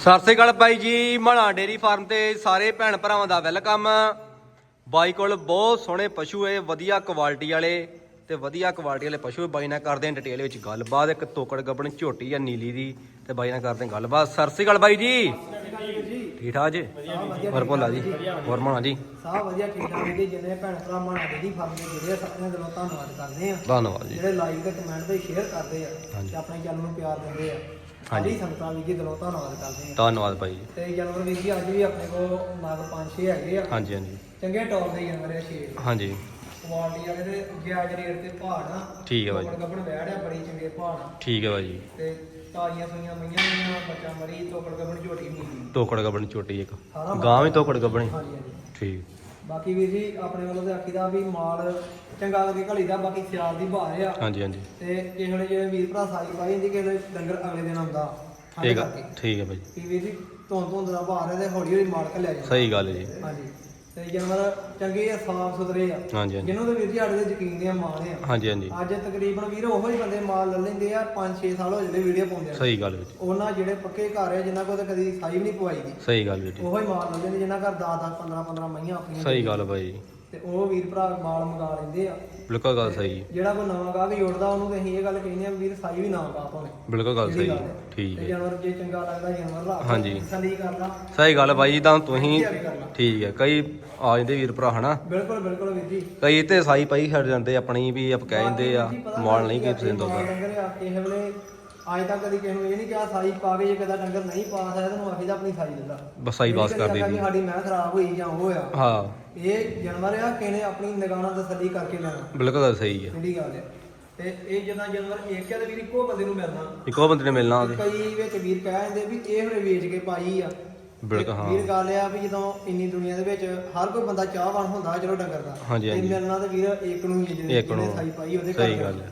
ਸਤਿ ਸ੍ਰੀ ਅਕਾਲ ਬਾਈ ਜੀ ਮਣਾ dairy farm ਤੇ ਸਾਰੇ ਭੈਣ ਭਰਾਵਾਂ ਦਾ ਵੈਲਕਮ। ਬਾਈ ਕੋਲ ਬਹੁਤ ਸੋਹਣੇ ਪਸ਼ੂ ਏ ਵਧੀਆ ਕੁਆਲਿਟੀ ਵਾਲੇ ਤੇ ਵਧੀਆ ਕੁਆਲਿਟੀ ਵਾਲੇ ਪਸ਼ੂ। ਬਾਈ ਨਾਲ ਕਰਦੇ ਆਂ ਡਿਟੇਲ ਵਿੱਚ ਗੱਲਬਾਤ। ਇੱਕ ਤੋਕੜ ਗੱਬਣ ਝੋਟੀ ਆ ਨੀਲੀ ਦੀ ਤੇ ਬਾਈ ਨਾਲ ਕਰਦੇ ਆਂ ਗੱਲਬਾਤ। ਸਤਿ ਸ੍ਰੀ ਅਕਾਲ ਬਾਈ ਜੀ। ਠੀਕ ਠਾਕ ਜੀ? ਹੋਰ ਭੋਲਾ ਜੀ ਹੋਰ ਮਣਾ ਜੀ? ਸਭ ਵਧੀਆ ਠੀਕ ਠਾਕ ਜੀ। ਜਿੰਨੇ ਭੈਣ ਭਰਾ ਮਾਣਾ ਦੇ ਫਾਰਮ ਦੇ ਜਿਹੜੇ ਸਾਰਿਆਂ ਦਿਲੋਂ ਧੰਨਵਾਦ ਕਰਦੇ ਆ ਧੰਨਵਾਦ ਜੀ। ਜਿਹੜੇ ਲਾਈਕ ਤੇ ਕਮੈਂਟ ਤੇ ਸ਼ੇਅਰ ਕਰਦੇ ਆ। ਤੇ ਆਪਣੇ ਚੈਨਲ ਨੂੰ ਪਿਆਰ ਦਿੰਦੇ ਆ। ਸਾਡੀ ਸੰਗਤਾਂ ਵੀ ਜੀ ਦਿਲੋਂ ਧੰਨਵਾਦ ਕਰਦੇ ਆ ਧੰਨਵਾਦ ਬਾਈ ਜੀ। ਤੇ ਜਾਨਵਰ ਵੀਰ ਜੀ ਅੱਜ ਵੀ ਆਪਣੇ ਕੋਲ ਨਾਗ ਪੰਜ ਛੇ ਹੈਗੇ ਆ। ਹਾਂਜੀ ਹਾਂਜੀ। ਚੰਗੇ ਟੌਪ ਦੇ ਜਾਨਵਰ ਆ ਛੇ। ਹਾਂਜੀ। ਕੁਆਲਿਟੀ ਵਾਲੇ ਤੇ ਜਾਇਜ਼ ਰੇਟ ਤੇ ਪਹਾੜ ਆ ਠੀਕ ਹੈ ਬਾਈ ਗੱਬਣ ਗੱਬਣ ਵੈੜ ਆ ਬੜੀ ਚੰਗੇ ਪਹਾੜ ਆ ਠੀਕ ਹੈ ਬਾਈ ਜੀ। ਤੇ ਤਾਜ਼ੀਆਂ ਸੂਈਆਂ ਮਈਆਂ ਨੇ ਬੱਚਾ ਮਰੀ ਤੋਕੜ ਗੱਬਣ ਝੋਟੀ ਨਹੀਂ ਤੋਕੜ ਗੱਬਣ ਝੋਟੀ ਇੱਕ। ਸਾਰਾ ਗਾਂ ਵੀ ਤੋਕੜ ਗੱਬਣੀ ਹਾਂਜੀ ਹਾਂਜੀ। ਠੀਕ। ਬਾਕੀ ਵੀਰ ਜੀ ਆਪਣੇ ਵੱਲੋਂ ਤੇ ਆਖੀਦਾ ਵੀ ਮਾਲ ਚੰਗਾ ਕਰਕੇ ਘਲੀ ਦਾ ਬਾਕੀ ਸਿਆਲ ਦੀ ਬਹਾਰ ਆ। ਹਾਂਜੀ ਹਾਂਜੀ। ਤੇ ਕਿਸੇ ਵੇਲੇ ਜਿਹੜੇ ਵੀਰ ਭਰਾ ਸਾਈ ਪਾਈ ਹੁੰਦੀ ਕਿਸੇ ਵੇਲੇ ਡੰਗਰ ਅਗਲੇ ਦਿਨ ਆਉਂਦਾ ਠੀਕ ਆ। ਠੀਕ ਹੈ ਬਾਈ। ਵੀ ਵੀਰ ਜੀ ਧੁੰਦ ਧੁੰਦ ਦਾ ਬਹਾਰ ਹੈ ਤੇ ਹੌਲੀ ਹੌਲੀ ਮਾਲ ਘੱਲਿਆ ਜਾਂਦਾ। ਸਹੀ ਗੱਲ ਹੈ ਜੀ। ਹਾਂਜੀ। ਤੇ ਜਾਨਵਰ ਚੰਗੇ ਆ ਸਾਫ਼ ਸੁਥਰੇ ਆ। ਹਾਂਜੀ ਹਾਂਜੀ। ਜਿਹਨੂੰ ਤੇ ਵੀਰ ਜੀ ਸਾਡੇ ਤੇ ਯਕੀਨ ਆ ਮਾਲ ਆ। ਹਾਂਜੀ ਹਾਂਜੀ। ਅੱਜ ਤਕਰੀਬਨ ਵੀਰ ਉਹੋ ਹੀ ਬੰਦੇ ਮਾਲ ਲੈ ਲੈਂਦੇ ਆ 5-6 ਸਾਲ ਹੋ ਜਿਹੜੇ ਵੀਡੀਓ ਪਾਉਂਦੇ ਆ ਸਹੀ ਗੱਲ ਜੀ। ਉਹਨਾਂ ਜਿਹੜੇ ਪੱਕੇ ਘਰ ਆ ਜਿਨ੍ਹਾਂ ਕੋਲ ਤਾਂ ਕਦੀ ਸਾਈ ਵੀ ਨਹੀਂ ਪਵਾਈ ਦੀ ਸਹੀ ਗੱਲ ਹੈ ਜੀ। ਉਹੋ ਹੀ ਮਾਲ ਲੈਂਦੇ ਨੇ ਜਿਨ੍ਹਾਂ ਘਰ 10-10 15-15 ਮਈਆਂ ਆਪਣੀਆਂ ਸਹੀ ਗੱਲ ਬਾਈ। ਜੀ ਤੇ ਉਹ ਵੀਰ ਭਰਾ ਮਾਲ ਮੰਗਾ ਲੈਂਦੇ ਆ। ਬਿਲਕੁਲ ਗੱਲ ਸਹੀ ਹੈ। ਜਿਹੜਾ ਕੋਈ ਨਵਾਂ ਗਾਹਕ ਜੋੜਦਾ ਉਹਨੂੰ ਤੇ ਅਸੀਂ ਇਹ ਗੱਲ ਕਹਿੰਦੇ ਆ ਵੀਰ ਸਾਈ ਵੀ ਨਾ ਗਾ ਭਾਵੇਂ। ਬਿਲਕੁਲ ਗੱਲ ਸਹੀ ਹੈ। ਠੀਕ ਤੇ ਹੈ ਜਾਨਵਰ ਜੇ ਚੰਗਾ ਲੱਗਦਾ ਜਾਨਵਰ ਰੱਖ ਹਾਂਜੀ। ਤਸੱਲੀ ਕਰਦਾ ਸਹੀ ਗੱਲ ਬਾਈ ਜੀ ਤਾਂ ਤੁਸੀਂ ਤਿਆਰੀ ਕਰਨਾ। ਠੀਕ ਹੈ। ਕਈ ਆ ਜਾਂਦੇ ਵੀਰ ਭਰਾ ਹਨਾ? ਬਿਲਕੁਲ ਬਿਲਕੁਲ ਵੀਰ ਜੀ। ਕਈ ਤੇ ਸਾਈ ਪਾਈ ਛੱਡ ਜਾਂਦੇ ਆਪਣੀ ਵੀ ਆਪ ਕਹਿ ਦਿੰਦੇ ਆ ਮਾਲ ਨਹੀਂ ਕੀ ਪਸੰਦ ਆਉਂਦਾ ਡੰਗਰ ਆ ਕਿਸੇ ਵੇਲੇ ਅੱਜ ਤੱਕ ਕਦੀ ਕਿਸੇ ਨੂੰ ਇਹ ਨਹੀਂ ਕਿਹਾ ਸਾਈ ਪਾ ਕੇ ਜੇ ਕਦਾ ਡੰਗਰ ਨਹੀਂ ਪਾ ਸਕਦਾ ਤੈਨੂੰ ਆਖੀਦਾ ਆਪਣੀ ਸਾਈ ਦਿੰਦਾ। ਬਸ ਸਾਈ ਬਾਸ ਕਰ ਦੀ ਦਿੰਦੀ ਸਾਡੀ ਮੈਂ ਖਰਾਬ ਹੋਈ ਜਾਂ ਉਹ ਆ ਹਾਂ। ਇਹ ਜਾਨਵਰ ਆ ਕਿਸੇ ਨੇ ਆਪਣੀ ਨਿਗਾਹ ਨਾਲ ਤਸੱਲੀ ਕਰਕੇ ਲੈਣਾ ਬਿਲਕੁਲ ਸਹੀ ਹੈ ਜਿਹੜੀ ਗੱਲ ਹੈ ਤੇ ਇਹ ਜਦੋਂ ਜਾਨਵਰ ਇੱਕ ਆ ਤੇ ਵੀਰ ਇੱਕੋ ਬੰਦੇ ਨੂੰ ਮਿਲਣਾ। ਇੱਕੋ ਬੰਦੇ ਨੇ ਮਿਲਣਾ ਉਹਦੇ। ਕਈ ਵਿੱਚ ਵੀਰ ਕਹਿ ਦਿੰਦੇ ਵੀ ਇਹ ਹਰੇ ਵੇਚ ਕੇ ਪਾਈ ਆ। ਬਿਲਕੁਲ ਹਾਂ। ਵੀਰ ਗੱਲ ਆ ਵੀ ਜਦੋਂ ਇੰਨੀ ਦੁਨੀਆ ਦੇ ਵਿੱਚ ਹਰ ਕੋਈ ਬੰਦਾ ਚਾਹਵਾਨ ਹੁੰਦਾ ਚਲੋ ਡੰਗਰ ਦਾ। ਹਾਂਜੀ, ਤੇ ਹਾਂਜੀ। ਮਿਲਣਾ ਤੇ ਵੀਰ ਇੱਕ ਨੂੰ ਹੀ ਜਿਹਨੇ ਸਾਈ ਪਾਈ ਉਹਦੇ ਸਹੀ ਘਰ। ਗੱਲ ਹੈ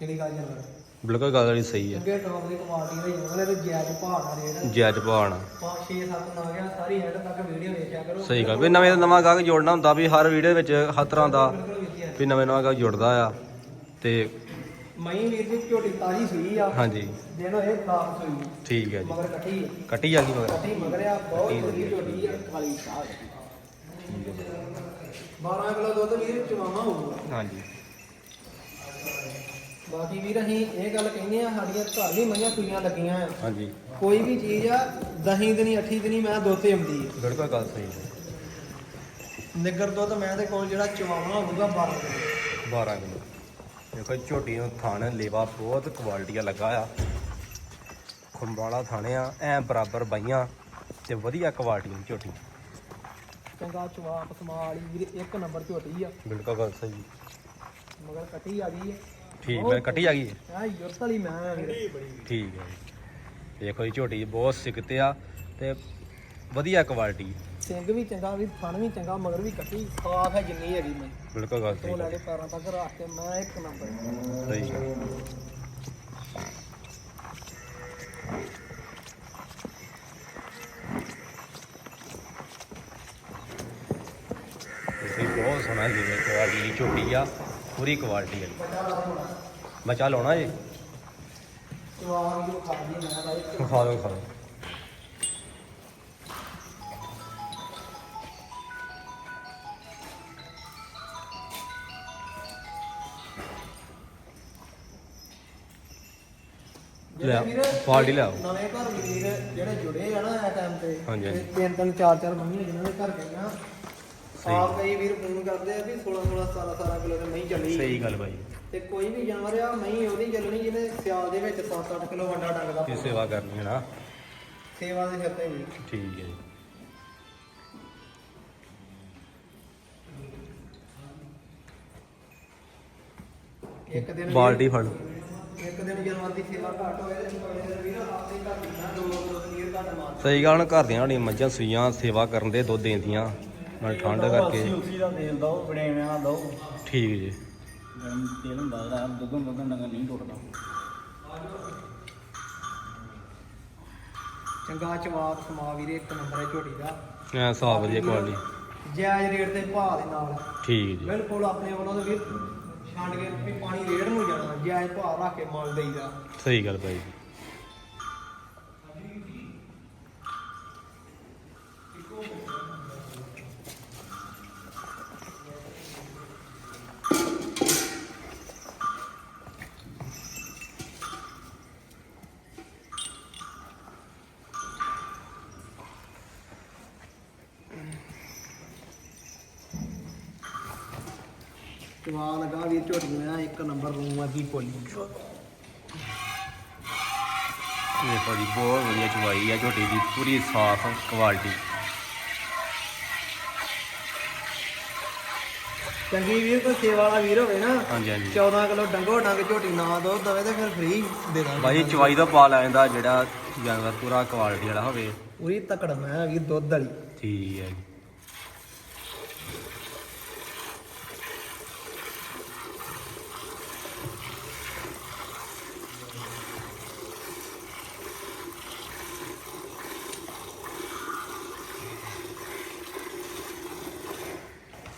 ਜਿਹੜੀ ਗੱਲ ਜਾਨਵਰ? ਬਿਲਕੁਲ ਗੱਲ ਵਾਲੀ ਸਹੀ ਹੈ। ਅੱਗੇ ਟੌਪ ਦੀ ਕੁਆਲਿਟੀ ਦਾ ਜਾਨਵਰ ਹੈ ਤੇ ਜੈਜ ਪਹਾੜਾ ਰੇਟ ਜੈਜ ਭਾਣਾ 5 6 7 ਨਾ ਗਿਆ ਸਾਰੀ ਹੈਡ ਤੱਕ ਵੀਡੀਓ ਵੇਖਿਆ ਕਰੋ। ਸਹੀ ਗੱਲ ਵੀ ਨਵੇਂ ਤੋਂ ਨਵਾਂ ਗਾਹਕ ਜੋੜਨਾ ਹੁੰਦਾ ਵੀ ਹਰ ਵੀਡੀਓ ਵਿੱਚ ਹਰ ਤਰ੍ਹਾਂ ਦਾ ਬਿਲਕੁਲ ਜੀ ਵੀ ਨਵੇਂ ਨਵਾਂ ਗਾਹਕ ਜੁੜਦਾ ਆ ਤੇ ਮਈ ਵੀਰ ਜੀ ਝੋਟੀ ਤਾਜੀ ਸੂਈ ਆ। ਹਾਂਜੀ। ਦਿਨ ਇਹ ਖਾਸ ਸੂਈ। ਠੀਕ ਹੈ ਜੀ। ਮਗਰ ਕੱਟੀ ਆ। ਕੱਟੀ ਗਈ ਮਗਰ। ਕੱਟੀ ਮਗਰ ਆ ਬਹੁਤ ਵਧੀਆ ਝੋਟੀ ਆ ਕਾਲੀ ਸਾਹ 12 ਕਿਲੋ ਦੁੱਧ ਵੀਰ ਚਵਾਵਾ ਹੋਊਗਾ। ਹਾਂਜੀ। ਬਾਕੀ ਵੀਰ ਅਸੀਂ ਇਹ ਗੱਲ ਕਹਿੰਦੇ ਆ ਸਾਡੀਆਂ ਘਰ ਵੀ ਮਈਆਂ ਸੂਈਆਂ ਲੱਗੀਆਂ ਆ। ਹਾਂਜੀ। ਕੋਈ ਵੀ ਚੀਜ਼ ਆ ਦਹੀਂ ਦਿਨੀ ਅੱਠੀ ਦਿਨੀ ਮੈਂ ਦੁੱਧ ਤੇ ਆਉਂਦੀ ਹੈ ਬਿਲਕੁਲ ਗੱਲ ਸਹੀ ਹੈ। ਨਿੱਗਰ ਦੁੱਧ ਮੈਂ ਤੇ ਕੋਲ ਜਿਹੜਾ ਚਵਾਵਾ ਹੋਊਗਾ 12 ਕਿਲੋ। 12 ਕਿਲੋ। ਦੇਖੋ ਝੋਟੀ ਨੂੰ ਥਣ ਲੇਵਾ ਬਹੁਤ ਕੁਆਲਿਟੀ ਆ ਲੱਗਾ ਆ। ਖੰਬਾਲਾ ਥਾਣੇ ਆ ਐ ਬਰਾਬਰ ਬਾਈਆਂ ਤੇ ਵਧੀਆ ਕੁਆਲਿਟੀ ਦੀ ਝੋਟੀ। ਚੰਗਾ ਚਵਾਪ ਸਮਾਲੀ ਵੀਰ ਇੱਕ ਨੰਬਰ ਝੋਟੀ ਆ। ਬਿਲਕੁਲ ਗੱਲ ਸਹੀ। ਮਗਰ ਕੱਟੀ ਆ ਗਈ ਹੈ ਠੀਕ ਮੈਂ ਕੱਟੀ ਆ ਗਈ। ਆ ਯੁਰਤ ਵਾਲੀ ਮੈਂ ਆ ਵੀਰ ਠੀਕ ਹੈ ਜੀ। ਦੇਖੋ ਜੀ ਝੋਟੀ ਬਹੁਤ ਸਿਕਤੇ ਆ ਤੇ ਵਧੀਆ ਕੁਆਲਿਟੀ ਸਿੰਘ ਵੀ ਚੰਗਾ ਵੀ ਫਣ ਵੀ ਚੰਗਾ ਮਗਰ ਵੀ ਕੱਟੀ। ਸਾਫ਼ ਹੈ ਜਿੰਨੀ ਹੈਗੀ ਮੈਂ। ਬਿਲਕੁਲ ਗੱਲ ਤੋਂ ਸਹੀ ਲੈ ਕੇ ਪੈਰਾਂ ਤੱਕ ਰੱਖ ਕੇ ਮੈਂ ਇੱਕ ਨੰਬਰ ਸਹੀ ਹੈ ਬਹੁਤ ਸੋਹਣਾ ਜਿਵੇਂ ਕੁਆਲਿਟੀ ਦੀ ਝੋਟੀ ਆ। ਪੂਰੀ ਕੁਆਲਿਟੀ ਹੈ ਬਚਾ ਲਾਉਣਾ ਜੀ। ਖਾ ਲਓ ਖਾ ਲਓ ਲੈ ਪਾਰਟੀ ਲੈ ਆਓ। ਨਵੇਂ ਘਰ ਵੀਰ ਜਿਹੜੇ ਜੁੜੇ ਆ ਨਾ ਇਸ ਟਾਈਮ ਤੇ ਹਾਂਜੀ, ਤਿੰਨ ਤਿੰਨ ਚਾਰ ਚਾਰ ਮੰਮੀ ਜਿਨ੍ਹਾਂ ਦੇ ਘਰ ਗਈਆਂ ਆਪ ਕਈ ਵੀਰ ਫੋਨ ਕਰਦੇ ਆ ਵੀ 16 16 17 17 ਕਿਲੋ ਤੇ ਨਹੀਂ ਚੱਲੀ ਸਹੀ ਗੱਲ ਬਾਈ। ਤੇ ਕੋਈ ਵੀ ਜਾਨਵਰ ਆ ਨਹੀਂ ਉਹਦੀ ਚੱਲਣੀ ਜਿਹਨੇ ਸਿਆਲ ਦੇ ਵਿੱਚ 7-8 ਕਿਲੋ ਵੱਡਾ ਡੰਗ ਦਾ ਸੇਵਾ ਕਰਨੀ ਹੈ ਨਾ। ਸੇਵਾ ਦੇ ਸਿਰ ਤੇ ਵੀ। ਠੀਕ ਹੈ ਜੀ। ਇੱਕ ਦਿਨ ਬਾਲਟੀ ਫੜ। ਇੱਕ ਦਿਨ ਜਾਨਵਰ ਦੀ ਸੇਵਾ ਘੱਟ ਹੋਵੇ ਤੇ ਕੋਈ ਦਿਨ ਵੀਰ ਆਪੇ ਘੱਟ ਦਿੰਦਾ ਦੋ ਦੋ ਵੀਰ ਘੱਟ ਮਾਰ। ਸਹੀ ਗੱਲ ਘਰ ਦੀਆਂ ਸਾਡੀਆਂ ਮੱਝਾਂ ਸੂਈਆਂ ਸੇਵਾ ਕਰਨ ਦੇ ਦੁੱਧ ਦੇਂਦੀਆਂ। ਨਾਲ ਠੰਡ ਕਰਕੇ। ਉਸੀ ਦਾ ਤੇਲ ਦੋ ਬੜੇਵੇਂ ਨਾਲ ਦੋ। ਠੀਕ ਜੀ। ਗਰਮ ਤੇਲ ਹੁੰਦਾ ਜਿਹੜਾ ਦੁੱਗਣ ਦੁੱਗਣ ਡੰਗਰ ਨਹੀਂ ਟੁੱਟਦਾ। ਚੰਗਾ ਚਵਾਪ ਸਮਾ ਵੀਰੇ ਇੱਕ ਨੰਬਰ ਹੈ ਝੋਟੀ ਦਾ। ਐ ਸਾਫ਼ ਵਧੀਆ ਕੁਆਲਿਟੀ ਜਾਇਜ਼ ਰੇਟ ਤੇ ਭਾਅ ਦੇ ਨਾਲ। ਠੀਕ ਜੀ। ਬਿਲਕੁਲ ਆਪਣੇ ਵੱਲੋਂ ਤੇ ਵੀਰ ਛੱਡ ਕੇ ਵੀ ਪਾਣੀ ਰੇੜ ਨੂੰ ਜਾਣਾ ਜਾਇਜ਼ ਭਾਅ ਰੱਖ ਕੇ ਮੁੱਲ ਦੇਈਦਾ। ਸਹੀ ਗੱਲ ਭਾਈ ਚਵਾ ਲਗਾ ਵੀਰ ਝੋਟੀ ਮੈਂ ਇੱਕ ਨੰਬਰ ਰੂਮ ਆ ਦੀ ਪੋਲੀ ਦੇਖੋ ਜੀ ਬਹੁਤ ਵਧੀਆ ਚਵਾਈ ਆ ਝੋਟੀ ਦੀ ਪੂਰੀ ਸਾਫ਼ ਕੁਆਲਿਟੀ ਚੰਗੀ ਵੀਰ ਕੋਈ ਸੇਵਾ ਵਾਲਾ ਵੀਰ ਹੋਵੇ ਨਾ ਹਾਂਜੀ ਹਾਂਜੀ। 14 ਕਿਲੋ ਡੰਗੋ ਡੰਗ ਝੋਟੀ ਨਾ ਦੋ ਦਵੇ ਤੇ ਫਿਰ ਫ੍ਰੀ ਦੇ ਦਾਂਗੇ। ਬਾਈ ਚਵਾਈ ਦਾ ਪਾ ਲੈਂਦਾ ਜਿਹੜਾ ਜਾਨਵਰ ਪੂਰਾ ਕੁਆਲਿਟੀ ਵਾਲਾ ਹੋਵੇ। ਪੂਰੀ ਤਕੜ ਮੈਂ ਵੀਰ ਦੁੱਧ ਵਾਲੀ। ਠੀਕ ਹੈ। ਜੀ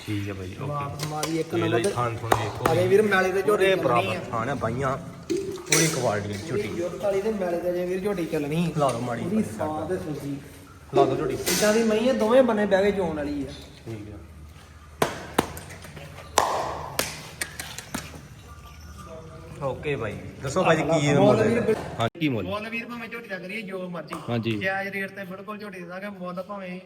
ਠੀਕ ਹੈ ਬਾਈ ਓਕੇ ਮਾਰੀ ਇੱਕ ਨੰਬਰ ਜੀ ਤੇ। ਥਾਨ ਥੋੜੀ ਦੇਖੋ ਅਰੇ ਵੀਰ ਮੈਲੇ ਤੇ ਝੋਟੀ ਝੋਟੇ ਚੱਲਣੀ ਬਰਾਬਰ ਥਾਨ ਹੈ ਬਾਈਆਂ। ਪੂਰੀ ਕੁਆਲਿਟੀ ਦੀ ਝੋਟੀ। ਵਾਲੀ ਤੇ ਮੈਲੇ ਤੇ ਜੇ ਵੀਰ ਝੋਟੀ ਚੱਲਣੀ। ਲਾ ਦੋ ਮਾੜੀ ਪੂਰੀ ਸਾਹ ਤੇ ਸੁਜੀ। ਲਾ ਦੋ ਝੋਟੀ। ਇਦਾਂ ਦੀ ਮਈ ਇਹ ਦੋਵੇਂ ਬੰਨੇ ਬਹਿ ਕੇ ਚੋਣ ਵਾਲੀ ਆ। ਠੀਕ ਹੈ ਓਕੇ ਬਾਈ ਦੱਸੋ ਭਾਜੀ ਕੀ ਮੁੱਲ ਹੈ? ਹਾਂਜੀ। ਕੀ ਮੁੱਲ? ਮੁੱਲ ਵੀਰ ਭਾਵੇਂ ਝੋਟੀ ਦਾ ਕਰੀਏ ਜੋ ਮਰਜ਼ੀ। ਹਾਂਜੀ। ਜਾਇਜ਼ ਰੇਟ ਤੇ ਬਿਲਕੁਲ ਝੋਟੀ ਦੇ ਦਾਂਗੇ ਮੁੱਲ ਭਾਵੇਂ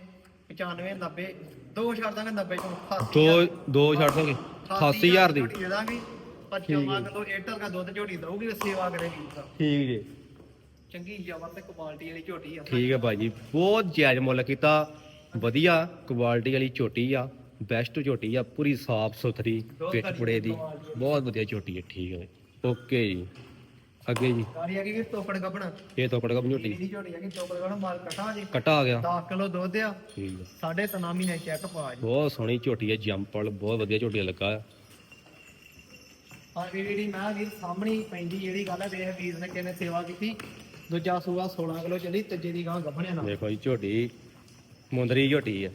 95 90 ਦੋ ਛੱਡ ਦਾਂਗੇ 90 ਚੋਂ। 88 ਦੋ ਦੋ ਛੱਡ ਦੋਗੇ। 88000 ਦੀ। ਝੋਟੀ ਦੇ ਦਾਂਗੇ। ਪਰ ਚੌਵਾਂ ਕਿਲੋ ਏਟਰ ਦਾ ਦੁੱਧ ਝੋਟੀ ਦਊਗੀ ਸੇਵਾ ਕਰੇਗੀ ਤਾਂ। ਠੀਕ ਜੀ। ਚੰਗੀ ਜਬਰ ਤੇ ਕੁਆਲਿਟੀ ਵਾਲੀ ਝੋਟੀ ਆ। ਠੀਕ ਹੈ ਭਾਜੀ ਬਹੁਤ ਜਾਇਜ਼ ਮੁੱਲ ਕੀਤਾ। ਵਧੀਆ ਕੁਆਲਿਟੀ ਵਾਲੀ ਝੋਟੀ ਆ। ਬੈਸਟ ਝੋਟੀ ਆ। ਪੂਰੀ ਸਾਫ਼ ਸੁਥਰੀ ਪਿੱਠ ਪੁੜੇ ਦੀ। ਬਹੁਤ ਵਧੀਆ ਝੋਟੀ ਹੈ। ਠੀਕ ਹੈ ਓਕੇ ਜੀ। ਅੱਗੇ ਜੀ। ਆ ਗਈ ਵੀਰ ਤੋਕੜ ਗੱਬਣਾ। ਇਹ ਤੋਂ ਕੜਕਾ ਝੋਟੀ। ਇਹਦੀ ਝੋਟੀ ਆ ਗਈ ਤੋਕੜ ਗੱਬਣਾ ਮਾਲ ਕਟਾ ਜੀ। ਕਟਾ ਆ ਗਿਆ। 10 ਕਿਲੋ ਦੁੱਧ ਆ। ਠੀਕ ਹੈ ਸਾਢੇ ਤਿੰਨ ਮਹੀਨੇ ਚੈੱਕ ਪਾ ਜੀ। ਬਹੁਤ ਸੋਹਣੀ ਝੋਟੀ ਹੈ ਜੰਪਲ ਬਹੁਤ ਵਧੀਆ ਝੋਟੀ ਲੱਗਾ ਆ। ਆ ਵੀਰ ਜਿਹੜੀ ਮੈਂ ਵੀਰ ਸਾਹਮਣੇ ਹੀ ਪੈਂਦੀ ਜਿਹੜੀ ਗੱਲ ਹੈ ਵੇਖ ਵੀਰ ਨੇ ਕਿਨੇ ਸੇਵਾ ਕੀਤੀ। ਦੂਜਾ ਸੂਆ 16 ਕਿਲੋ ਚੱਲੀ ਤੀਜੇ ਦੀ ਗਾਂ ਗੱਭਣਿਆ ਨਾਲ। ਦੇਖੋ ਜੀ ਝੋਟੀ ਮੁੰਦਰੀ ਝੋਟੀ ਆ।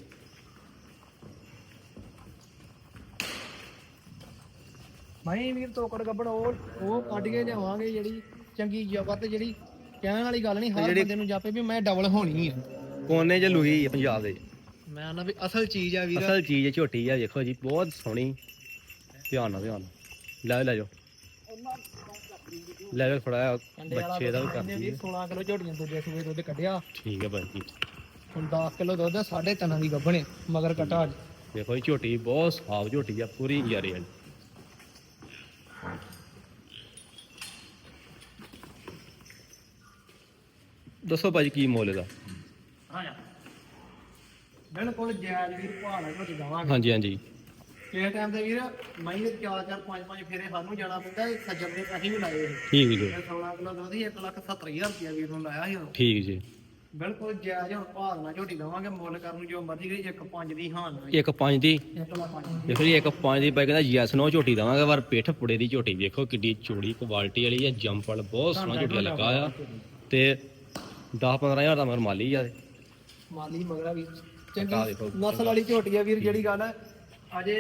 ਮੈਂ ਵੀਰ ਤੋਕੜ ਗੱਬੜ ਉਹ ਉਹ ਕੱਢ ਕੇ ਲਿਆਵਾਂਗੇ ਜਿਹੜੀ ਚੰਗੀ ਜਬਰ ਤੇ ਜਿਹੜੀ ਕਹਿਣ ਵਾਲੀ ਗੱਲ ਨਹੀਂ ਹਰ ਬੰਦੇ ਨੂੰ ਜਾਪੇ ਵੀ ਮੈਂ ਡਬਲ ਹੋਣੀ ਆ। ਕੋਨੇ 'ਚ ਲੂਹੀ ਹੈ ਪੰਜਾਬ ਦੇ। ਮੈਂ ਨਾ ਵੀ ਅਸਲ ਚੀਜ਼ ਆ ਵੀਰ। ਅਸਲ ਚੀਜ਼ ਹੈ ਝੋਟੀ ਆ ਦੇਖੋ ਜੀ ਬਹੁਤ ਸੋਹਣੀ। ਧਿਆਨ ਨਾਲ ਧਿਆਨ ਨਾਲ। ਲੈ ਲੈ ਜਾਓ। ਲੈ ਲੈ ਥੋੜਾ ਬੱਚੇ ਦਾ ਵੀ ਵੀਰ ਹੈ 16 ਕਿਲੋ ਝੋਟੀਆਂ ਦੂਜੇ ਸੂਏ ਦੁੱਧ ਕੱਢਿਆ। ਠੀਕ ਹੈ ਭਾਈ ਜੀ। ਹੁਣ 10 ਕਿਲੋ ਦੁੱਧ ਆ, ਸਾਢੇ ਤਿੰਨ ਦੀ ਗੱਭਣੇ ਮਗਰ ਕਟਾ ਅੱਜ। ਦੇਖੋ ਜੀ ਝੋਟੀ ਬਹੁਤ ਸਾਫ਼ ਝੋਟੀ ਆ ਪੂਰੀ ਯਾਰੀ ਵਾਲੀ। ਦੱਸੋ ਭਾਜੀ ਕੀ ਮੁੱਲ ਇਹਦਾ? ਬਿਲਕੁਲ ਜਾਇਜ਼ ਵੀਰ ਭਾਅ ਝੋਟੀ ਦਵਾਂਗੇ। ਹਾਂਜੀ ਹਾਂਜੀ। ਕਿਸੇ ਟਾਈਮ ਤੇ ਵੀਰ ਮੈਂ ਵੀ ਚਾਰ ਚਾਰ ਪੰਜ ਪੰਜ ਫੇਰੇ ਸਾਨੂੰ ਜਾਣਾ ਪੈਂਦਾ ਇਹ ਸੱਜਣ ਦੇ ਅਸੀਂ ਵੀ ਲਾਏ ਸੀ ਠੀਕ ਜੀ। ਇਹ 16 ਕਿਲੋ ਦੁੱਧ ਹੀ 1 ਲੱਖ 70000 ਰੁਪਇਆ ਵੀਰ ਨੂੰ ਲਾਇਆ ਸੀ ਉਦੋਂ। ਠੀਕ ਜੀ। ਬਿਲਕੁਲ ਜਾਇਜ਼ ਹੁਣ ਭਾਅ ਨਾਲ ਝੋਟੀ ਦਵਾਂਗੇ ਮੁੱਲ ਕਰਨ ਨੂੰ ਜੋ ਮਰਜ਼ੀ ਕਰੀ ਇੱਕ ਪੰਜ ਦੀ ਹਾਂ ਨਾ ਇੱਕ ਪੰਜ ਦੀ? ਇੱਕ ਲੱਖ ਪੰਜ ਦੇਖੋ ਜੀ ਇੱਕ ਪੰਜ ਦੀ ਬਾਈ ਕਹਿੰਦਾ ਯੈਸ ਨੋ ਝੋਟੀ ਦਵਾਂਗੇ ਪਰ ਪਿੱਠ ਪੁੜੇ ਦੀ ਝੋਟੀ। ਦੇਖੋ ਕਿੱਡੀ ਚੌੜੀ ਕੁਆਲਿਟੀ ਵਾਲੀ ਹੈ ਜੰਪਲ ਬਹੁਤ ਸੋਹਣਾ ਝੋਟੀ ਲੱਗਾ ਆ ਤੇ 10 15000 ਦਾ ਮਗਰ ਮਾਲੀ ਆ ਮਾਲੀ ਮਗਰਾ ਕਟਾ ਚੰਗੀ। ਨਸਲ ਵਾਲੀ ਝੋਟੀ ਆ ਵੀਰ ਜਿਹੜੀ ਗੱਲ ਹੈ ਅਜੇ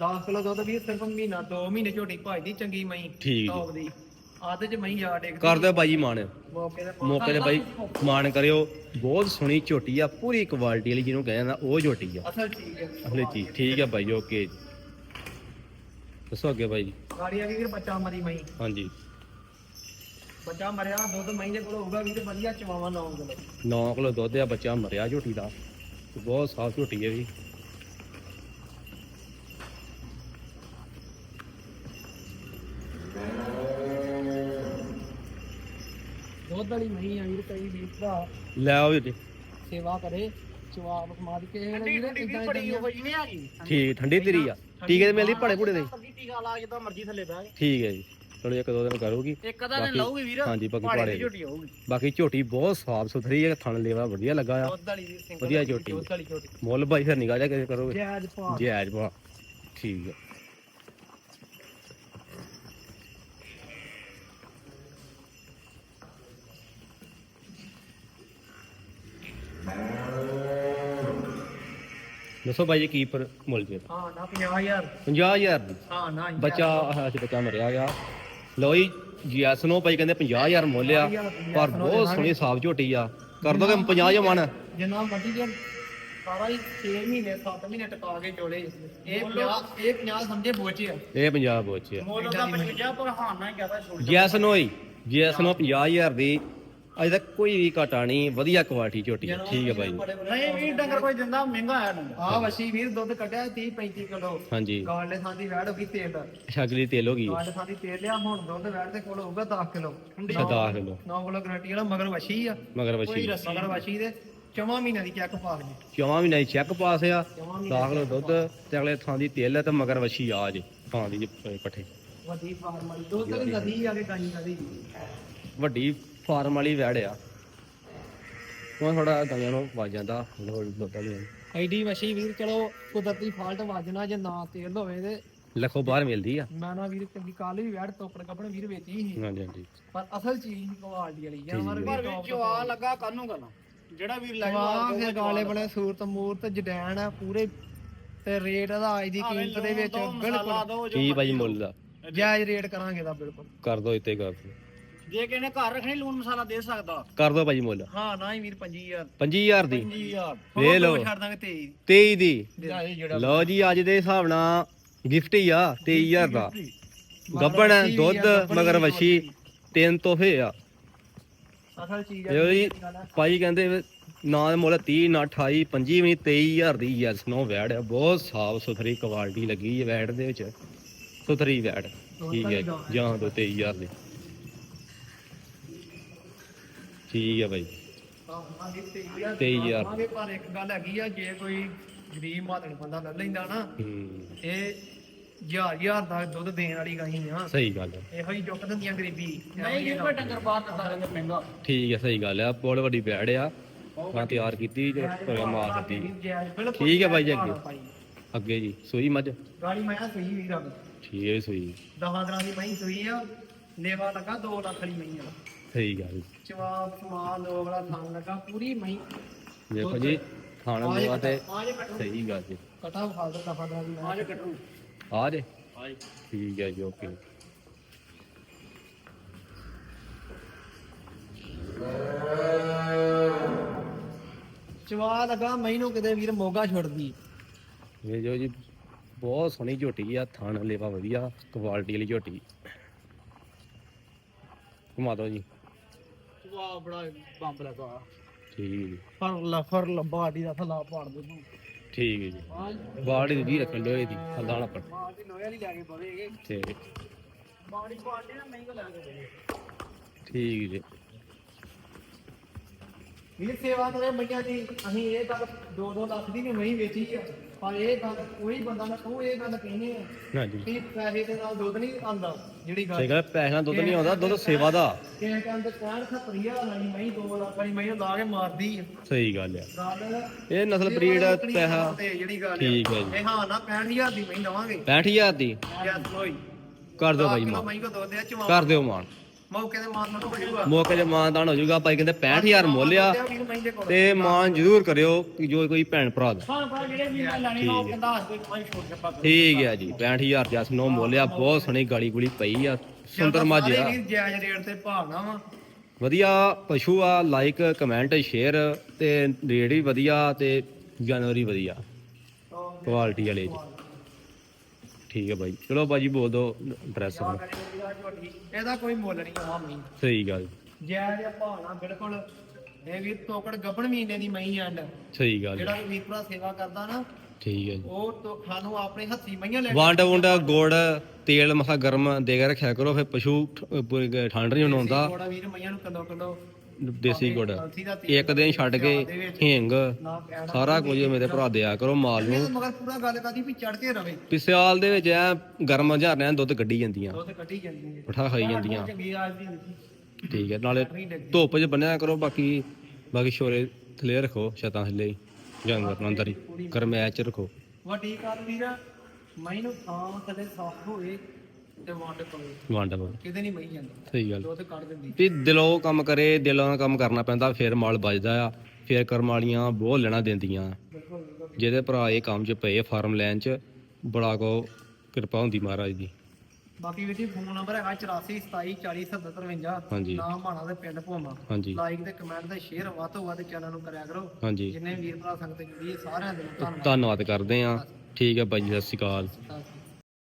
10 ਕਿਲੋ ਦੁੱਧ ਵੀਰ ਸਿਰਫ ਮਹੀਨਾ 2 ਮਹੀਨੇ ਝੋਟੀ ਭਾਜਦੀ ਚੰਗੀ ਮਈ ਠੀਕ ਦੀ। ਆਦੇ ਚ ਮਈ ਜਾ ਡੇਕ ਕਰ ਦਿਓ ਬਾਈ ਮਾਣ। ਮੌਕੇ ਤੇ ਮੌਕੇ ਤੇ ਬਾਈ ਮਾਣ ਕਰਿਓ। ਬਹੁਤ ਸੋਹਣੀ ਝੋਟੀ ਆ ਪੂਰੀ ਕੁਆਲਿਟੀ ਵਾਲੀ ਜਿਹਨੂੰ ਕਹਿੰਦੇ ਨਾ ਉਹ ਝੋਟੀ ਆ। ਅਸਲ ਚੀਜ਼ ਹੈ ਅਸਲੀ ਚੀਜ਼। ਠੀਕ ਆ ਬਾਈ ਓਕੇ। ਦੱਸੋ ਅੱਗੇ ਬਾਈ। ਗਾੜੀ ਆ ਗਈ ਵੀਰ ਬੱਚਾ ਮਰੀ ਮਈ ਹਾਂਜੀ। ਬੱਚਾ ਮਰਿਆ ਦੁੱਧ ਦੇ ਕੋਲ ਹੋਊਗਾ ਵੀਰ ਵਧੀਆ ਚਵਾਵਾ ਨਾ ਹੋਊਗਾ 9 ਕਿਲੋ ਦੁੱਧ ਆ ਬੱਚਾ ਮਰਿਆ ਝੋਟੀ ਦਾ। ਤੇ ਬਹੁਤ ਸਾਫ਼ ਝੋਟੀ ਹੈ ਵੀ। ਦੁੱਧ ਵਾਲੀ ਮਈ ਆ ਵੀਰ ਕਈ ਵੀਰ ਭਰਾ ਲੈ ਆਓ ਜੀ। ਸੇਵਾ ਕਰੇ ਚਵਾਬ ਕਮਾ ਦੀ ਕਿਸੇ ਨੇ ਵੀਰ ਇਦਾਂ ਇਦਾਂ ਠੀਕ ਠੰਡੀ ਤੇਰੀ ਆ। ਟੀਕੇ ਤੇ ਮਿਲਦੀ ਭੜੇ ਭੁੜੇ ਦੇ। ਟੀਕਾ ਲਾ ਜਿੱਦਾਂ ਮਰਜ਼ੀ ਥੱਲੇ ਬਹਿ। ਠੀਕ ਹੈ ਜੀ। ਚਲੋ ਇੱਕ ਦੋ ਦਿਨ ਕਰੂਗੀ। ਇੱਕ ਅੱਧਾ ਬਾਕੀ- ਦਿਨ ਲਾਊਗੀ ਵੀਰ ਹਾਂਜੀ ਬਾਕੀ ਪਹਾੜੇ ਦੀ। ਝੋਟੀ ਹੋਊਗੀ ਬਾਕੀ ਝੋਟੀ ਬਹੁਤ ਸਾਫ਼ ਸੁਥਰੀ ਹੈ ਥਣ ਲੇਵਾ ਵਧੀਆ ਲੱਗਾ ਆ। ਦੁੱਧ ਵਾਲੀ ਵੀਰ ਸਿੰਗਲ ਵਧੀਆ ਝੋਟੀ। ਦੁੱਧ ਵਾਲੀ ਝੋਟੀ। ਮੁੱਲ ਬਾਈ ਫਿਰ ਨਿਗਾਹ ਜਾ ਕੇ ਕਰੋਗੇ। ਭਾਅ ਜਾਇਜ਼ ਭਾ ਠੀਕ ਹੈ ਦੱਸੋ ਬਾਈ ਜੀ ਕੀ ਪਰ ਮੁੱਲ ਜੇ? ਹਾਂ ਨਾ 50000 50000 ਦੀ। ਹਾਂ ਨਾ ਬੱਚਾ ਆਹ ਅੱਜ ਬੱਚਾ ਮਰਿਆ ਗਿਆ ਲਓ ਜੀ ਜੀਐਸ ਨੂੰ ਭਾਈ ਕਹਿੰਦੇ 50000 ਮੁੱਲ ਆ ਪਰ ਬਹੁਤ ਸੋਹਣੀ ਸਾਫ਼ ਝੋਟੀ ਆ। ਕਰ ਦੋਗੇ 50 ਮਨ ਜਿੰਨਾ ਮਰਜ਼ੀ ਜੇ ਸਾਰਾ ਹੀ 6 ਮਹੀਨੇ 7 ਮਹੀਨੇ ਟਕਾ ਕੇ ਜੋੜੇ ਇਹ 50 ਇਹ 50 ਸਮਝੇ ਬੋਚੇ ਆ। ਇਹ ਪੰਜਾਬ ਵਿੱਚ ਆ। ਮੁੱਲ ਦਾ 50 ਪਰ ਹਾਂ ਨਾ ਜ਼ਿਆਦਾ ਛੋੜ ਜੀਐਸ ਨੂੰ ਹੀ ਜੀਐਸ ਨੂੰ 50000 ਦੀ ਅਜੇ ਤੱਕ ਕੋਈ ਵੀ ਘਾਟਾ ਨਹੀਂ ਵਧੀਆ ਕੁਆਲਿਟੀ ਝੋਟੀ ਹੈ। ਠੀਕ ਹੈ ਬਾਈ। ਨਹੀਂ ਵੀ ਡੰਗਰ ਕੋਈ ਦਿੰਦਾ ਮਹਿੰਗਾ ਆਇਆ ਡੰਗਰ ਆ ਵਸ਼ੀ ਵੀਰ ਦੁੱਧ ਕੱਢਿਆ 30 35 ਕਿਲੋ। ਹਾਂਜੀ। ਗਾਲੇ ਥਾਂ ਦੀ ਵੈੜ ਹੋ ਗਈ ਤੇਲ। ਛਗਲੀ ਤੇਲ ਹੋ ਗਈ। ਗਾਲੇ ਥਾਂ ਦੀ ਤੇਲ ਲਿਆ ਹੁਣ ਦੁੱਧ ਵੈੜ ਦੇ ਕੋਲ ਹੋਊਗਾ 10 ਕਿਲੋ। ਅੱਛਾ 10 ਕਿਲੋ। 9 ਕਿਲੋ ਗਰੰਟੀ ਵਾਲਾ ਮਗਰ ਵਸ਼ੀ ਆ। ਮਗਰ ਵਛੀ। ਮਗਰ ਵਸ਼ੀ ਦੇ। ਚੌਵਾਂ ਮਹੀਨਿਆਂ ਦੀ ਚੈੱਕ ਪਾ ਲਈ ਚੌਵਾਂ ਮਹੀਨੇ ਦੀ ਚੈੱਕ ਪਾਸ ਆ। ਚੌਵਾਂ 10 ਕਿਲੋ ਦੁੱਧ ਤੇ ਅਗਲੇ ਥਾਂ ਦੀ ਤੇਲ ਤੇ ਮਗਰ ਵਛੀ ਆ ਜੇ ਥਾਂ ਦੀ ਜੀ ਪੱਠੇ। ਵੱਡੀ ਫਾਰਮ ਵਾਲੀ। ਦੁੱਧ ਦੀ ਨਦੀ ਆ ਕੇ ਗਾਈ ਨਦੀ ਵੱਡੀ ਫਾਰਮ ਵਾਲੀ ਵੈੜ ਆ। ਉਹ ਥੋੜਾ ਗਾਈਆਂ ਨੂੰ ਵੱਜ ਜਾਂਦਾ ਦੁੱਧ ਵਾਲੀ ਐਡੀ ਵਸ਼ੀ ਵੀਰ ਚਲੋ ਕੁਦਰਤੀ ਫਾਲਟ ਵੱਜਣਾ ਜੇ ਨਾ ਤੇਲ ਹੋਵੇ ਤੇ ਲੱਖੋਂ ਬਾਹਰ ਮਿਲਦੀ ਆ। ਮੈਂ ਨਾ ਵੀਰ ਚੰਗੀ ਕੱਲ ਵੀ ਵੈੜ ਤੋਪੜ ਕੱਪੜ ਵੀਰ ਵੇਚੀ ਸੀ। ਹਾਂਜੀ ਹਾਂਜੀ। ਪਰ ਅਸਲ ਚੀਜ਼ ਕੁਆਲਿਟੀ ਵਾਲੀ ਜਾਨਵਰ ਪਰ ਵੀ ਵੀ ਚਵਾ ਲੱਗਾ ਕਾਨੂੰ ਕਰਨਾ ਜਿਹੜਾ ਵੀਰ ਲੈ ਵਾਹ ਫਿਰ ਗਾਲੇ ਬਣੇ ਸੂਰਤ ਮੂਰਤ ਜਡੈਨ ਆ ਪੂਰੇ ਤੇ ਰੇਟ ਇਹਦਾ ਅੱਜ ਦੀ ਕੀਮਤ ਦੇ ਵਿੱਚ ਬਿਲਕੁਲ ਦੋ ਕੀ ਭਾਈ ਮੁੱਲ ਦਾ ਜਾਇਜ਼ ਰੇਟ ਕਰਾਂਗੇ ਦਾ ਬਿਲਕੁਲ। ਕਰ ਦੋ ਇੱਥੇ ਕਰ ਜੇ ਕਿਸੇ ਨੇ ਘਰ ਰੱਖਣੀ ਲੂਣ ਮਸਾਲਾ ਦੇ ਸਕਦਾ। ਕਰ ਦੋ ਭਾਜੀ ਮੁੱਲ। ਹਾਂ ਨਾ ਹੀ ਵੀਰ 25000 25000 ਦੀ? 25000 ਵੇ ਲਓ। ਛੱਡ ਦਾਂਗੇ 23 23 ਦੀ? ਲਓ ਜੀ ਅੱਜ ਦੇ ਹਿਸਾਬ ਨਾਲ ਗਿਫਟ ਹੀ ਆ 23000 ਦਾ। ਗੱਬਣ ਆ, ਦੁੱਧ ਮਗਰ ਵੀ ਵਛੀ ਤਿੰਨ ਤੋਹਫੇ ਆ। ਅਸਲ ਚੀਜ਼ ਇਹੋ ਜੀ ਭਾਈ ਕਹਿੰਦੇ ਨਾ ਦੇ ਮੁੱਲ 30 ਨਾ 28 25 ਵੀ ਨਹੀਂ 23000 ਦੀ ਯੈਸ ਨੋ ਵੈੜ ਆ। ਬਹੁਤ ਸਾਫ਼ ਸੁਥਰੀ ਕੁਆਲਿਟੀ ਲੱਗੀ ਹੈ ਵੈੜ ਦੇ ਵਿੱਚ। ਸੁਥਰੀ ਵੈੜ। ਠੀਕ ਹੈ ਜਾਂ ਦੋ 23000 ਦੀ। ਠੀਕ ਹੈ ਭਾਈ 23,000 ਆਵਾਂਗੇ ਪਰ ਇੱਕ ਗੱਲ ਹੈਗੀ ਆ ਜੇ ਕੋਈ ਗਰੀਬ ਮਾਤੜ ਬੰਦਾ ਲੈ ਲੈਂਦਾ ਨਾ ਹੂੰ। ਇਹ ਹਜ਼ਾਰ ਹਜ਼ਾਰ ਦਾ ਦੁੱਧ ਦੇਣ ਵਾਲੀ ਗਾਈ ਆ। ਸਹੀ ਗੱਲ ਹੈ ਇਹੋ ਹੀ ਚੁੱਕ ਦਿੰਦੀਆਂ ਗਰੀਬੀ। ਨਹੀਂ ਜੇ ਕੋਈ ਡੰਗਰ ਬਾਹਰ ਦਿੰਦਾ ਰਹਿੰਦਾ ਮਹਿੰਗਾ। ਠੀਕ ਹੈ ਸਹੀ ਗੱਲ ਆ। ਬਹੁਤ ਵੱਡੀ ਵੈੜ ਆ। ਮੈਂ ਤਿਆਰ ਕੀਤੀ ਜੋ ਪ੍ਰੋਗਰਾਮ ਮਾਰ ਦਿੱਤੀ। ਠੀਕ ਹੈ ਬਾਈ ਜੀ, ਅੱਗੇ। ਅੱਗੇ ਜੀ ਸੂਈ ਮੱਝ? ਗਾੜੀ ਮੈਂ ਸਹੀ ਵੀਰ ਆ ਠੀਕ ਹੈ ਸੂਈ। ਦਹਾਂ ਦਿਨਾਂ ਦੀ ਮਹੀਂ ਸੂਈ ਆ। ਲੇਵਾ ਲੱਗਾ 2 ਲੱਖ ਦੀ ਮਹੀਂ ਆ। ਸਹੀ ਗੱਲ। ਜਵਾਬ ਸਮਾਨ ਲੋ ਵਾਲਾ ਥਾਂ ਲੱਗਾ ਪੂਰੀ ਮਹੀਂ। ਦੇਖੋ ਜੀ ਖਾਣਾ ਲੋਆ ਤੇ ਸਹੀ ਗੱਲ ਜੀ। ਕਟਾ ਫਾਲ ਦਾ ਦਫਾ ਦਾ। ਵੀ ਆਜ ਕੱਟੂ। ਆ ਜੇ? ਠੀਕ ਹੈ ਜੀ ਓਕੇ। ਜਵਾ ਲੱਗਾ ਮਹੀਂ ਨੂੰ ਕਿਤੇ ਵੀਰ ਮੋਗਾ ਛੁੱਟਦੀ ਇਹ ਜੋ ਜੀ ਬਹੁਤ ਸੋਹਣੀ ਝੋਟੀ ਆ ਥਣ ਲੇਵਾ ਵਧੀਆ ਕੁਆਲਿਟੀ ਵਾਲੀ ਝੋਟੀ। ਘੁਮਾ ਦਿਓ ਜੀ। ਵਾਹ ਬੜਾ ਬੰਬ ਲੱਗਾ ਠੀਕ। ਹੈ ਜੀ ਪਰ ਲਫਰ ਲੰਬਾ ਆਡੀ ਦਾ ਥਲਾ ਪਾੜ ਦੇ ਤੂੰ। ਠੀਕ ਹੈ ਜੀ। ਆਜ ਬਾੜੀ ਦੀ ਰੱਖ ਲੋਏ ਦੀ ਹਲਦਾਣਾ ਪਰ ਮਾਂ ਦੀ ਲੋਹੇ ਵਾਲੀ ਲੈ ਕੇ ਬਵੇਗੇ ਠੀਕ। ਬਾੜੀ ਪਾੜਦੇ ਨਾ ਮਹੀਂ ਕੋ ਲੈ ਕੇ ਬਵੇ ਠੀਕ ਜੀ। ਵੀਰ ਸੇਵਾ ਕਰੇ ਮਈਆਂ ਦੀ ਅਸੀਂ ਇਹ ਤੱਕ 2-2 ਲੱਖ ਦੀ ਵੀ ਮਹੀਂ ਵੇਚੀ ਆ। ਪਰ ਇਹ ਗੱਲ ਕੋਈ ਬੰਦਾ ਨਾ ਉਹ ਇਹ ਗੱਲ ਕਹਿੰਦੇ ਆ ਹਾਂਜੀ ਕਿ ਪੈਸੇ ਦੇ ਨਾਲ ਦੁੱਧ ਨਹੀਂ ਆਂਦਾ ਜਿਹੜੀ ਗੱਲ ਸਹੀ ਗੱਲ ਪੈਸੇ ਦੁੱਧ ਨਹੀਂ ਆਉਂਦਾ ਦੁੱਧ ਸੇਵਾ ਦਾ। ਕਿਸੇ ਟਾਈਮ ਤੇ 60 ਖਤਰੀਆ ਨਹੀਂ ਮਹੀਂ 2 ਲੱਖ ਵਾਲੀ ਮਹੀਂ ਲਾ ਕੇ ਮਾਰਦੀ ਆ। ਸਹੀ ਗੱਲ ਆ। ਇਹ ਨਸਲ ਬਰੀਡ ਪੈਸਾ। ਜਿਹੜੀ ਗੱਲ ਠੀਕ ਹੈ ਜੀ। ਇਹ ਹਾਂ ਨਾ 65000 ਦੀ ਮਹੀਂ ਦਵਾਂਗੇ। 65000 ਦੀ? ਕਰ ਦਿਓ ਭਾਈ ਕਿਲੋ ਮਾਨ। ਕਰ ਦਿਓ ਮਾਨ। ਮੌਕੇ ਤੇ ਮਾਨ ਨੂੰ ਬੜੂਗਾ ਮੌਕੇ ਤੇ ਮਾਨਦਾਨ ਹੋ ਜਾਊਗਾ। ਭਾਈ ਕਹਿੰਦੇ 65000 ਮੁੱਲ ਆ ਮਹੀਂ ਦੇ ਕੋਲ ਤੇ ਮਾਨ ਜ਼ਰੂਰ ਕਰਿਓ ਕਿ ਜੋ ਕੋਈ ਭੈਣ ਭਰਾ ਦਾ। ਠੀਕ ਹੈ। ਜੀ 65000 ਜਸ ਨੋ ਮੁੱਲ ਆ। ਬਹੁਤ ਸੋਹਣੀ ਗਾਲੀ ਗੁਲੀ ਪਈ ਆ। ਸੁੰਦਰ ਮੱਝ ਆ। ਸਾਰੇ ਵੀਰ ਜਾਇਜ਼ ਰੇਟ ਤੇ ਭਾਵਨਾ ਵਾ। ਵਧੀਆ ਪਸ਼ੂ ਆ ਲਾਈਕ ਕਮੈਂਟ ਸ਼ੇਅਰ ਤੇ ਰੇਟ ਵੀ ਵਧੀਆ ਤੇ ਜਾਨਵਰ ਵੀ ਵਧੀਆ। ਕੁਆਲਿਟੀ ਵਾਲੇ ਜੀ। ਠੀਕ ਹੈ ਬਾਈ। ਚਲੋ ਬਾਜੀ ਬੋਲ ਦੋ ਐਡਰੈਸ ਇਹਦਾ ਕੋਈ ਮੁੱਲ ਨਹੀਂ ਮਹੀਂ। ਸਹੀ ਗੱਲ। ਜਾਇਜ਼ ਆ ਭਾਵਨਾ ਬਿਲਕੁਲ। ਇਹ ਵੀਰ ਤੋਕੜ ਗੱਬਣ ਮਹੀਨੇ ਦੀ ਮਹੀਂ ਐਂਡ ਸਹੀ ਗੱਲ। ਜਿਹੜਾ ਵੀ ਵੀਰ ਭਰਾ ਸੇਵਾ ਕਰਦਾ ਨਾ ਠੀਕ ਹੈ ਜੀ। ਉਹ ਤੋਂ ਸਾਨੂੰ ਆਪਣੇ ਹੱਥੀ ਮਈਆਂ ਲੈ ਵਾਂਡਾ ਵੁੰਡਾ ਗੁੜ ਤੇਲ ਮਸਾ ਗਰਮ ਦੇ ਕੇ ਰੱਖਿਆ ਕਰੋ ਫਿਰ ਪਸ਼ੂ ਠੰਡ ਨਹੀਂ ਹੋਣਾਉਂਦਾ ਥੋੜਾ ਵੀਰ ਮਈਆਂ ਨੂੰ ਕਿਲੋ ਕਿਲੋ ਦੇਸੀ ਗੁੜ। ਇੱਕ ਦਿਨ ਛੱਡ ਕੇ ਹਿੰਗ ਸਾਰਾ ਕੁਝ ਮੇਰੇ ਭਰਾ ਦਿਆ ਕਰੋ ਮਾਲ ਨੂੰ। ਮਗਰ ਪੂਰਾ ਗੱਲ ਕਰਦੀ ਵੀ ਚੜ ਕੇ ਰਵੇ। ਪਿਸਿਆਲ ਦੇ ਵਿੱਚ ਐ ਗਰਮ ਝਾਰਿਆਂ ਦੁੱਧ ਕੱਢੀ ਜਾਂਦੀਆਂ। ਦੁੱਧ ਕੱਢੀ ਜਾਂਦੀ ਹੈ ਪਠਾ ਖਾਈ ਜਾਂਦੀਆਂ। ਠੀਕ ਹੈ ਨਾਲੇ ਧੁੱਪ 'ਚ ਬੰਨਿਆ ਕਰੋ ਬਾਕੀ ਬਾਕੀ ਸ਼ੋਰੇ ਥੱਲੇ ਰੱਖੋ ਛਤਾਂ ਥੱਲੇ। ਜਾਨਵਰ ਨੂੰ ਅੰਦਰ ਹੀ। ਗਰਮੈਸ਼ 'ਚ ਰੱਖੋ। ਵੱਡੀ ਗੱਲ ਵੀਰ ਮਈ ਨੂੰ ਥਾਂ ਕਦੇ ਸਾਫ਼ ਹੋਵੇ ਤੇ ਵੰਡ ਪਵੇ ਵੰਡ ਕਿਤੇ ਨਹੀਂ ਮਈ ਜਾਂਦੀ। ਸਹੀ ਗੱਲ। ਦੁੱਧ ਕੱਢ ਦਿੰਦੀ। ਵੀ ਦਿਲੋਂ ਕੰਮ ਕਰੇ ਦਿਲੋਂ ਨਾਲ ਕੰਮ ਕਰਨਾ ਪੈਂਦਾ ਫਿਰ ਮਾਲ ਬਚਦਾ ਆ। ਫਿਰ ਕਰਮ ਵਾਲੀਆਂ ਬਹੁਤ ਲੈਣਾ ਦਿੰਦੀਆਂ। ਜਿਹਦੇ ਭਰਾ ਇਹ ਕੰਮ 'ਚ ਪਏ ਫਾਰਮ ਲੈਣ 'ਚ ਬੜਾ ਕੋ ਕਿਰਪਾ ਹੁੰਦੀ ਮਹਾਰਾਜ ਦੀ। ਬਾਕੀ ਵੀਰ ਜੀ ਫੋਨ ਨੰਬਰ ਹੈਗਾ 84 27 40 57 ਹਾਂਜੀ। ਨਾਮ ਮਾਣਾ ਦੇ ਪਿੰਡ ਭੋਮਾ। ਹਾਂਜੀ। ਲਾਈਕ ਤੇ ਕਮੈਂਟ ਤੇ ਸ਼ੇਅਰ ਵੱਧ ਤੋਂ ਵੱਧ ਚੈਨਲ ਨੂੰ ਕਰਿਆ ਕਰੋ। ਹਾਂਜੀ। ਜਿੰਨੇ ਵੀਰ ਭਰਾ ਸੰਗਤ ਜੁੜੀ ਹੈ ਸਾਰਿਆਂ ਦਾ ਧੰਨਵਾਦ। ਧੰਨਵਾਦ ਕਰਦੇ ਆ ਠੀਕ ਹੈ ਬਾਈ ਜੀ ਸਤਿ ਸ਼੍ਰੀ ਅਕਾਲ।